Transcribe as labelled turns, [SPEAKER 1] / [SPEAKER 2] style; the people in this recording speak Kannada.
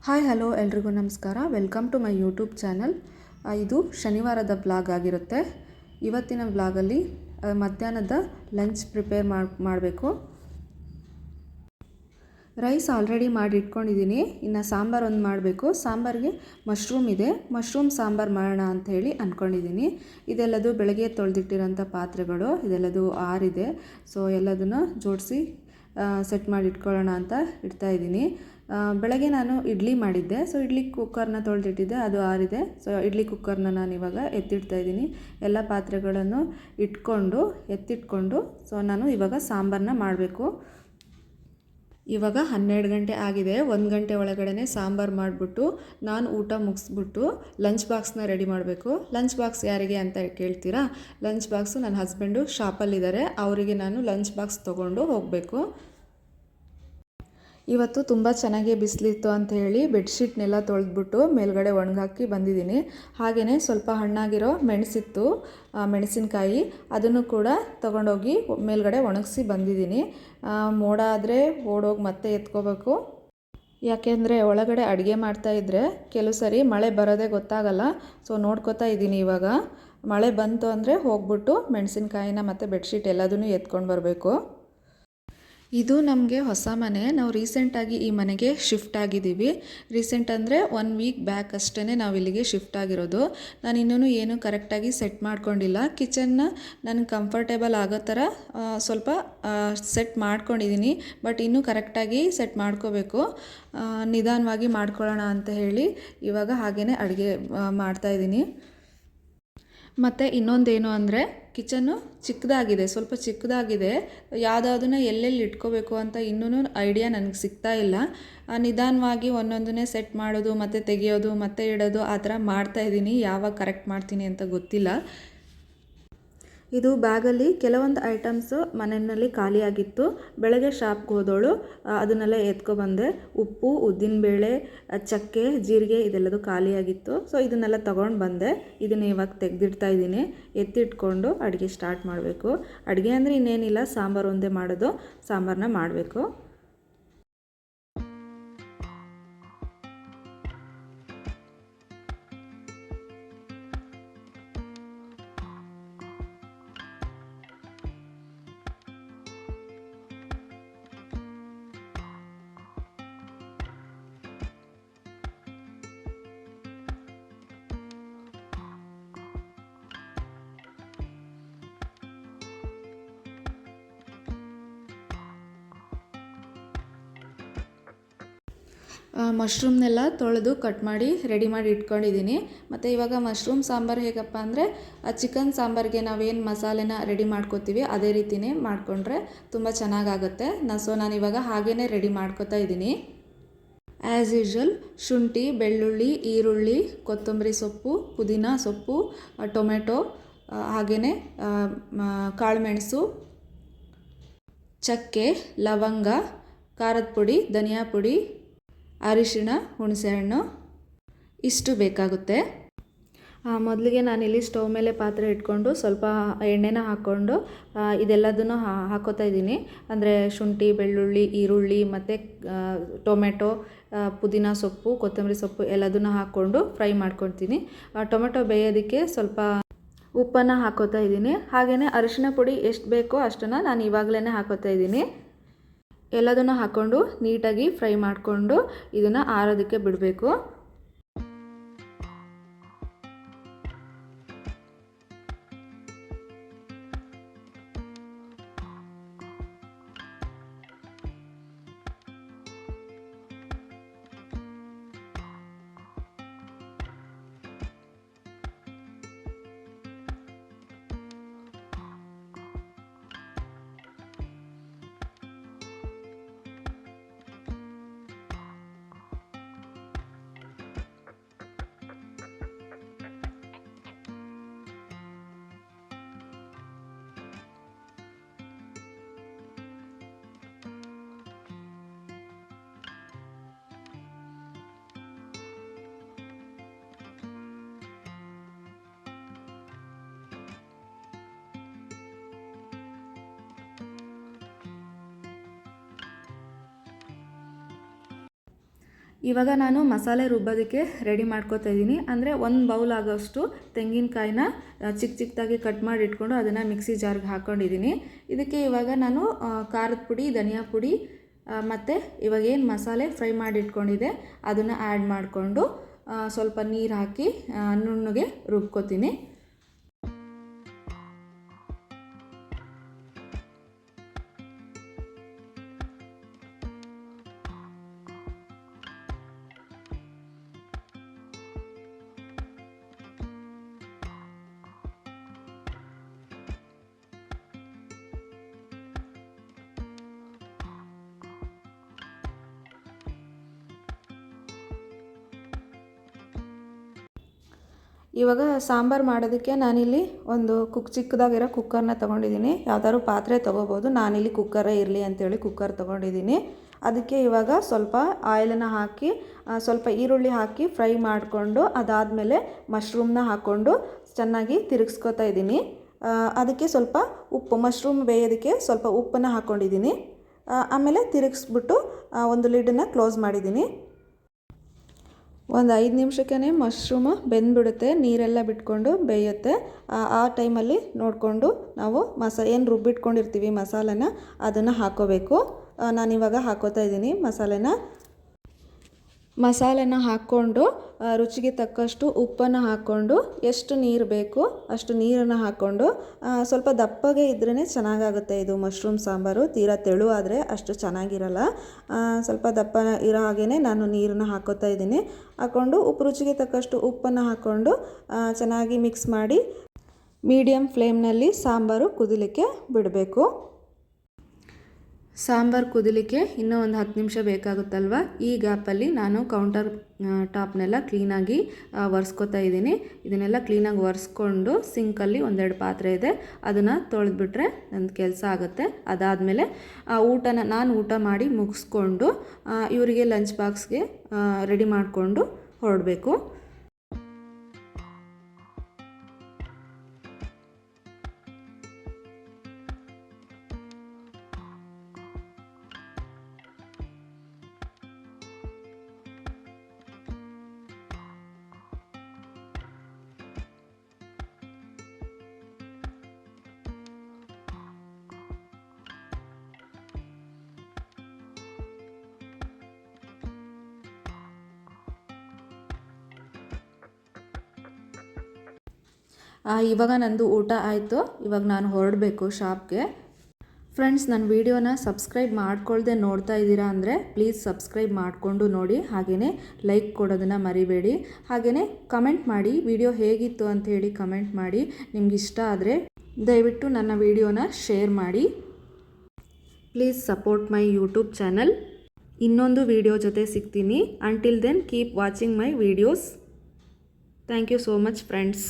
[SPEAKER 1] ಹಾಯ್ ಹಲೋ ಎಲ್ರಿಗೂ ನಮಸ್ಕಾರ. Welcome to my YouTube channel ಇದು ಶನಿವಾರದ ಬ್ಲಾಗ್ ಆಗಿರುತ್ತೆ. ಇವತ್ತಿನ ಬ್ಲಾಗಲ್ಲಿ ಮಧ್ಯಾಹ್ನದ ಲಂಚ್ ಪ್ರಿಪೇರ್ ಮಾಡಿ ಮಾಡಬೇಕು. ರೈಸ್ ಆಲ್ರೆಡಿ ಮಾಡಿ ಇಟ್ಕೊಂಡಿದ್ದೀನಿ ಇನ್ನು ಸಾಂಬಾರು ಒಂದು ಮಾಡಬೇಕು. ಸಾಂಬಾರಿಗೆ ಮಶ್ರೂಮ್ ಇದೆ. ಮಶ್ರೂಮ್ ಸಾಂಬಾರು ಮಾಡೋಣ ಅಂತ ಹೇಳಿ ಅಂದ್ಕೊಂಡಿದ್ದೀನಿ ಇದೆಲ್ಲದು ಬೆಳಗ್ಗೆ ತೊಳೆದಿಟ್ಟಿರೋಂಥ ಪಾತ್ರೆಗಳು. ಇದೆಲ್ಲದು ಆರಿದೆ ಸೊ ಎಲ್ಲದನ್ನು ಜೋಡಿಸಿ ಸೆಟ್ ಮಾಡಿ ಇಟ್ಕೊಳ್ಳೋಣ ಅಂತ ಇಡ್ತಾ ಆ, ಬೆಳಗ್ಗೆ ನಾನು ಇಡ್ಲಿ ಮಾಡಿದ್ದೆ. ಸೊ ಇಡ್ಲಿ ಕುಕ್ಕರ್ನ ತೊಳೆದಿಟ್ಟಿದ್ದೆ. ಅದು ಆರಿದೆ. ಸೊ ಇಡ್ಲಿ ಕುಕ್ಕರ್ನ ನಾನು ಇವಾಗ ಎತ್ತಿಡ್ತಾ ಇದ್ದೀನಿ. ಎಲ್ಲ ಪಾತ್ರೆಗಳನ್ನು ಇಟ್ಕೊಂಡು, ಎತ್ತಿಟ್ಕೊಂಡು ಸೊ ನಾನು ಇವಾಗ ಸಾಂಬಾರನ್ನ ಮಾಡಬೇಕು. ಇವಾಗ ಹನ್ನೆರಡು ಗಂಟೆ ಆಗಿದೆ. ಒಂದು ಗಂಟೆ ಒಳಗಡೆ ಸಾಂಬಾರು ಮಾಡಿಬಿಟ್ಟು, ನಾನು ಊಟ ಮುಗಿಸ್ಬಿಟ್ಟು ಲಂಚ್ ಬಾಕ್ಸ್ನ ರೆಡಿ ಮಾಡಬೇಕು. ಲಂಚ್ ಬಾಕ್ಸ್ ಯಾರಿಗೆ ಅಂತ ಕೇಳ್ತೀರಾ? ಲಂಚ್ ಬಾಕ್ಸು ನನ್ನ ಹಸ್ಬೆಂಡು ಶಾಪಲ್ಲಿದ್ದಾರೆ ಅವರಿಗೆ ನಾನು ಲಂಚ್ ಬಾಕ್ಸ್ ತೊಗೊಂಡು ಹೋಗಬೇಕು. ಇವತ್ತು ತುಂಬ ಚೆನ್ನಾಗಿ ಬಿಸಿಲಿತ್ತು ಅಂತ ಹೇಳಿ ಬೆಡ್ಶೀಟ್ನೆಲ್ಲ ತೊಳೆದ್ಬಿಟ್ಟು ಮೇಲ್ಗಡೆ ಒಣಗಾಕಿ ಬಂದಿದ್ದೀನಿ. ಹಾಗೆಯೇ ಸ್ವಲ್ಪ ಹಣ್ಣಾಗಿರೋ ಮೆಣಸಿತ್ತು ಮೆಣಸಿನಕಾಯಿ ಅದನ್ನು ಕೂಡ ತೊಗೊಂಡೋಗಿ ಮೇಲ್ಗಡೆ ಒಣಗಿಸಿ ಬಂದಿದ್ದೀನಿ. ಮೋಡ ಆದರೆ ಓಡೋಗಿ ಮತ್ತೆ ಎತ್ಕೋಬೇಕು. ಯಾಕೆಂದರೆ ಒಳಗಡೆ ಅಡುಗೆ ಮಾಡ್ತಾ ಇದ್ದರೆ ಕೆಲವು ಸರಿ ಮಳೆ ಬರೋದೇ ಗೊತ್ತಾಗಲ್ಲ. ಸೊ, ನೋಡ್ಕೋತಾ ಇದ್ದೀನಿ ಇವಾಗ. ಮಳೆ ಬಂತು ಅಂದರೆ ಹೋಗ್ಬಿಟ್ಟು ಮೆಣಸಿನಕಾಯಿನ ಮತ್ತು ಬೆಡ್ಶೀಟ್ ಎಲ್ಲದನ್ನೂ ಎತ್ಕೊಂಡು ಬರಬೇಕು. ಇದು ನಮಗೆ ಹೊಸ ಮನೆ. ನಾವು ರೀಸೆಂಟಾಗಿ ಈ ಮನೆಗೆ ಶಿಫ್ಟ್ ಆಗಿದ್ದೀವಿ. ರೀಸೆಂಟ್ ಅಂದರೆ ಒನ್ ವೀಕ್ ಬ್ಯಾಕ್ ಅಷ್ಟೇ ನಾವು ಇಲ್ಲಿಗೆ ಶಿಫ್ಟ್ ಆಗಿರೋದು. ನಾನು ಇನ್ನೂ ಏನು ಕರೆಕ್ಟಾಗಿ ಸೆಟ್ ಮಾಡ್ಕೊಂಡಿಲ್ಲ. ಕಿಚನ್ನ ನನಗೆ ಕಂಫರ್ಟೇಬಲ್ ಆಗೋ ಥರ ಸ್ವಲ್ಪ ಸೆಟ್ ಮಾಡ್ಕೊಂಡಿದ್ದೀನಿ ಬಟ್ ಇನ್ನೂ ಕರೆಕ್ಟಾಗಿ ಸೆಟ್ ಮಾಡ್ಕೋಬೇಕು. ನಿಧಾನವಾಗಿ ಮಾಡ್ಕೊಳ್ಳೋಣ ಅಂತ ಹೇಳಿ ಇವಾಗ ಹಾಗೇ ಅಡುಗೆ ಮಾಡ್ತಾಯಿದ್ದೀನಿ ಮತ್ತು ಇನ್ನೊಂದೇನು ಅಂದರೆ ಕಿಚನ್ನು ಚಿಕ್ಕದಾಗಿದೆ, ಸ್ವಲ್ಪ ಚಿಕ್ಕದಾಗಿದೆ. ಯಾವುದಾದನ್ನ ಎಲ್ಲೆಲ್ಲಿ ಇಟ್ಕೋಬೇಕು ಅಂತ ಇನ್ನೂ ಐಡಿಯಾ ನನಗೆ ಸಿಗ್ತಾ ಇಲ್ಲ. ನಿಧಾನವಾಗಿ ಒಂದೊಂದನ್ನೇ ಸೆಟ್ ಮಾಡೋದು, ಮತ್ತು ತೆಗೆಯೋದು, ಮತ್ತೆ ಇಡೋದು, ಆ ಥರ ಮಾಡ್ತಾಯಿದ್ದೀನಿ ಯಾವಾಗ ಕರೆಕ್ಟ್ ಮಾಡ್ತೀನಿ ಅಂತ ಗೊತ್ತಿಲ್ಲ. ಇದು ಬ್ಯಾಗಲ್ಲಿ ಕೆಲವೊಂದು ಐಟಮ್ಸು ಮನೆಯಲ್ಲಿ ಖಾಲಿಯಾಗಿತ್ತು. ಬೆಳಗ್ಗೆ ಶಾಪ್ಗೆ ಹೋದವಳು ಅದನ್ನೆಲ್ಲ ಎತ್ಕೊಬಂದೆ, ಉಪ್ಪು, ಉದ್ದಿನಬೇಳೆ ಬೇಳೆ ಚಕ್ಕೆ, ಜೀರಿಗೆ ಇದೆಲ್ಲದು ಖಾಲಿಯಾಗಿತ್ತು. ಸೊ ಇದನ್ನೆಲ್ಲ ತೊಗೊಂಡು ಬಂದೆ. ಇದನ್ನು ಇವಾಗ ತೆಗೆದಿಡ್ತಾ ಇದ್ದೀನಿ. ಎತ್ತಿಟ್ಕೊಂಡು ಅಡುಗೆ ಸ್ಟಾರ್ಟ್ ಮಾಡಬೇಕು. ಅಡುಗೆ ಅಂದರೆ ಇನ್ನೇನಿಲ್ಲ, ಸಾಂಬಾರು ಒಂದೇ ಮಾಡೋದು ಸಾಂಬಾರನ್ನ ಮಾಡಬೇಕು. ಮಶ್ರೂಮ್ನೆಲ್ಲ ತೊಳೆದು ಕಟ್ ಮಾಡಿ ರೆಡಿ ಮಾಡಿ ಇಟ್ಕೊಂಡಿದ್ದೀನಿ. ಮತ್ತು ಇವಾಗ ಮಶ್ರೂಮ್ ಸಾಂಬಾರು ಹೇಗಪ್ಪ ಅಂದರೆ, ಆ ಚಿಕನ್ ಸಾಂಬಾರಿಗೆ ನಾವೇನು ಮಸಾಲೆನ ರೆಡಿ ಮಾಡ್ಕೋತೀವಿ, ಅದೇ ರೀತಿಯೇ ಮಾಡಿಕೊಂಡ್ರೆ ತುಂಬ ಚೆನ್ನಾಗಾಗುತ್ತೆ. ನಾ ಸೊ ನಾನು ಇವಾಗ ಹಾಗೇ ರೆಡಿ ಮಾಡ್ಕೋತಾ ಇದ್ದೀನಿ. ಆ್ಯಸ್ ಯೂಶ್ವಲ್ ಶುಂಠಿ, ಬೆಳ್ಳುಳ್ಳಿ, ಈರುಳ್ಳಿ, ಕೊತ್ತಂಬರಿ ಸೊಪ್ಪು, ಪುದೀನ ಸೊಪ್ಪು ಟೊಮೆಟೊ ಹಾಗೆಯೇ ಕಾಳುಮೆಣಸು, ಚಕ್ಕೆ, ಲವಂಗ, ಖಾರದ ಪುಡಿ, ಧನಿಯಾ ಪುಡಿ ಅರಿಶಿಣ ಹುಣಸೆಹಣ್ಣು ಇಷ್ಟು ಬೇಕಾಗುತ್ತೆ. ಮೊದಲಿಗೆ ನಾನಿಲ್ಲಿ ಸ್ಟವ್ ಮೇಲೆ ಪಾತ್ರೆ ಇಟ್ಕೊಂಡು ಸ್ವಲ್ಪ ಎಣ್ಣೆನ ಹಾಕ್ಕೊಂಡು ಇದೆಲ್ಲದನ್ನು ಹಾಕೋತಾ ಇದ್ದೀನಿ. ಅಂದರೆ ಶುಂಠಿ ಬೆಳ್ಳುಳ್ಳಿ ಈರುಳ್ಳಿ ಮತ್ತು ಟೊಮೆಟೊ ಪುದೀನ ಸೊಪ್ಪು ಕೊತ್ತಂಬರಿ ಸೊಪ್ಪು ಎಲ್ಲದನ್ನು ಹಾಕ್ಕೊಂಡು ಫ್ರೈ ಮಾಡ್ಕೊಳ್ತೀನಿ. ಆ, ಟೊಮೆಟೊ ಬೇಯೋದಕ್ಕೆ ಸ್ವಲ್ಪ ಉಪ್ಪನ್ನು ಹಾಕೋತಾ ಇದ್ದೀನಿ. ಹಾಗೆಯೇ ಅರಿಶಿಣ ಪುಡಿ ಎಷ್ಟು ಬೇಕೋ ಅಷ್ಟನ್ನು ನಾನು ಇವಾಗಲೇ ಹಾಕೋತಾ ಇದ್ದೀನಿ. ಎಲ್ಲದನ್ನು ಹಾಕ್ಕೊಂಡು ನೀಟಾಗಿ ಫ್ರೈ ಮಾಡಿಕೊಂಡು ಇದನ್ನು ಆರೋದಕ್ಕೆ ಬಿಡಬೇಕು. ಇವಾಗ ನಾನು ಮಸಾಲೆ ರುಬ್ಬೋದಕ್ಕೆ ರೆಡಿ ಮಾಡ್ಕೋತಾ ಇದ್ದೀನಿ. ಅಂದರೆ ಒಂದು ಬೌಲ್ ಆಗೋಷ್ಟು ತೆಂಗಿನಕಾಯಿನ ಚಿಕ್ಕ ಚಿಕ್ಕದಾಗಿ ಕಟ್ ಮಾಡಿ ಇಟ್ಕೊಂಡು ಅದನ್ನು ಮಿಕ್ಸಿ ಜಾರ್ಗೆ ಹಾಕ್ಕೊಂಡಿದ್ದೀನಿ ಇದಕ್ಕೆ ಇವಾಗ ನಾನು ಖಾರದ ಪುಡಿ, ಧನಿಯಾ ಪುಡಿ ಮತ್ತು ಇವಾಗ ಏನು ಮಸಾಲೆ ಫ್ರೈ ಮಾಡಿ ಇಟ್ಕೊಂಡಿದೆ ಅದನ್ನು ಆ್ಯಡ್ ಮಾಡಿಕೊಂಡು ಸ್ವಲ್ಪ ನೀರು ಹಾಕಿ ನುಣ್ಣಗೆ ರುಬ್ಕೋತೀನಿ. ಇವಾಗ ಸಾಂಬಾರು ಮಾಡೋದಕ್ಕೆ ನಾನಿಲ್ಲಿ ಒಂದು ಕುಕ್ ಚಿಕ್ಕದಾಗಿರೋ ಕುಕ್ಕರ್ನ ತೊಗೊಂಡಿದ್ದೀನಿ. ಯಾವ್ದಾದ್ರು ಪಾತ್ರೆ ತೊಗೋಬೋದು. ನಾನಿಲ್ಲಿ ಕುಕ್ಕರೇ ಇರಲಿ ಅಂತೇಳಿ ಕುಕ್ಕರ್ ತೊಗೊಂಡಿದ್ದೀನಿ. ಅದಕ್ಕೆ ಇವಾಗ ಸ್ವಲ್ಪ ಆಯಿಲನ್ನು ಹಾಕಿ ಸ್ವಲ್ಪ ಈರುಳ್ಳಿ ಹಾಕಿ ಫ್ರೈ ಮಾಡಿಕೊಂಡು ಅದಾದಮೇಲೆ ಮಶ್ರೂಮ್ನ ಹಾಕ್ಕೊಂಡು ಚೆನ್ನಾಗಿ ತಿರುಗಿಸ್ಕೊತಾ ಇದ್ದೀನಿ. ಅದಕ್ಕೆ ಸ್ವಲ್ಪ ಉಪ್ಪು, ಮಶ್ರೂಮ್ ಬೇಯೋದಕ್ಕೆ ಸ್ವಲ್ಪ ಉಪ್ಪನ್ನು ಹಾಕ್ಕೊಂಡಿದ್ದೀನಿ ಆಮೇಲೆ ತಿರುಗಿಸ್ಬಿಟ್ಟು ಒಂದು ಲಿಡನ್ನು ಕ್ಲೋಸ್ ಮಾಡಿದ್ದೀನಿ. ಒಂದು ಐದು ನಿಮಿಷಕ್ಕೇ ಮಶ್ರೂಮು ಬೆಂದ್ಬಿಡುತ್ತೆ, ನೀರೆಲ್ಲ ಬಿಟ್ಕೊಂಡು ಬೇಯುತ್ತೆ. ಆ- ಟೈಮಲ್ಲಿ ನೋಡಿಕೊಂಡು ನಾವು ಮಸ, ಏನು ರುಬ್ಬಿಟ್ಕೊಂಡಿರ್ತೀವಿ ಮಸಾಲೆನ, ಅದನ್ನು ಹಾಕೋಬೇಕು. ನಾನು ನಾನಿವಾಗ ಹಾಕೋತಾ ಇದ್ದೀನಿ ಮಸಾಲೆನ. ಮಸಾಲೆನ ಹಾಕ್ಕೊಂಡು ರುಚಿಗೆ ತಕ್ಕಷ್ಟು ಉಪ್ಪನ್ನು ಹಾಕ್ಕೊಂಡು, ಎಷ್ಟು ನೀರು ಬೇಕು ಅಷ್ಟು ನೀರನ್ನು ಹಾಕ್ಕೊಂಡು ಸ್ವಲ್ಪ ದಪ್ಪಗೆ ಇದ್ರೇ ಚೆನ್ನಾಗಾಗುತ್ತೆ ಇದು ಮಶ್ರೂಮ್ ಸಾಂಬಾರು. ತೀರಾ ತೆಳು ಆದರೆ ಅಷ್ಟು ಚೆನ್ನಾಗಿರಲ್ಲ. ಸ್ವಲ್ಪ ದಪ್ಪ ಇರೋ ಹಾಗೇ ನಾನು ನೀರನ್ನು ಹಾಕೋತಾ ಇದ್ದೀನಿ. ಹಾಕ್ಕೊಂಡು ಉಪ್ಪು ರುಚಿಗೆ ತಕ್ಕಷ್ಟು ಉಪ್ಪನ್ನು ಹಾಕ್ಕೊಂಡು ಚೆನ್ನಾಗಿ ಮಿಕ್ಸ್ ಮಾಡಿ ಮೀಡಿಯಮ್ ಫ್ಲೇಮ್ನಲ್ಲಿ ಸಾಂಬಾರು ಕುದಿಲಿಕ್ಕೆ ಬಿಡಬೇಕು. ಸಾಂಬಾರು ಕುದಿಲಿಕ್ಕೆ ಇನ್ನೂ ಒಂದು ಹತ್ತು ನಿಮಿಷ ಬೇಕಾಗುತ್ತಲ್ವ? ಈ ಗ್ಯಾಪಲ್ಲಿ ನಾನು ಕೌಂಟರ್ ಟಾಪ್ನೆಲ್ಲ ಕ್ಲೀನಾಗಿ ಒರೆಸ್ಕೊತಾ ಇದ್ದೀನಿ. ಇದನ್ನೆಲ್ಲ ಕ್ಲೀನಾಗಿ ಒರೆಸ್ಕೊಂಡು ಸಿಂಕಲ್ಲಿ ಒಂದೆರಡು ಪಾತ್ರೆ ಇದೆ. ಅದನ್ನು ತೊಳೆದ್ಬಿಟ್ರೆ ನನ್ನ ಕೆಲಸ ಆಗುತ್ತೆ. ಅದಾದಮೇಲೆ, ಆ, ಊಟನ, ನಾನು ಊಟ ಮಾಡಿ ಮುಗಿಸ್ಕೊಂಡು ಇವರಿಗೆ ಲಂಚ್ ಬಾಕ್ಸ್ಗೆ ರೆಡಿ ಮಾಡಿಕೊಂಡು ಹೊರಡಬೇಕು. ಇವಾಗ ನಂದು ಊಟ ಆಯಿತು. ಇವಾಗ ನಾನು ಹೊರಡಬೇಕು ಶಾಪ್ಗೆ. ಫ್ರೆಂಡ್ಸ್ ನನ್ನ ವಿಡಿಯೋನ ಸಬ್ಸ್ಕ್ರೈಬ್ ಮಾಡ್ಕೊಳ್ಳದೆ ನೋಡ್ತಾ ಇದ್ದೀರಾ ಅಂದರೆ ಪ್ಲೀಸ್ ಸಬ್ಸ್ಕ್ರೈಬ್ ಮಾಡಿಕೊಂಡು ನೋಡಿ. ಹಾಗೆಯೇ ಲೈಕ್ ಕೊಡೋದನ್ನು ಮರಿಬೇಡಿ. ಹಾಗೆಯೇ ಕಮೆಂಟ್ ಮಾಡಿ. ವಿಡಿಯೋ ಹೇಗಿತ್ತು ಅಂತ ಹೇಳಿ ಕಮೆಂಟ್ ಮಾಡಿ. ನಿಮ್ಗೆ ಇಷ್ಟ ಆದರೆ ದಯವಿಟ್ಟು ನನ್ನ ವಿಡಿಯೋನ ಶೇರ್ ಮಾಡಿ. Please support my YouTube channel ಇನ್ನೊಂದು ವಿಡಿಯೋ ಜೊತೆ ಸಿಗ್ತೀನಿ. Until then keep watching my videos thank you so much friends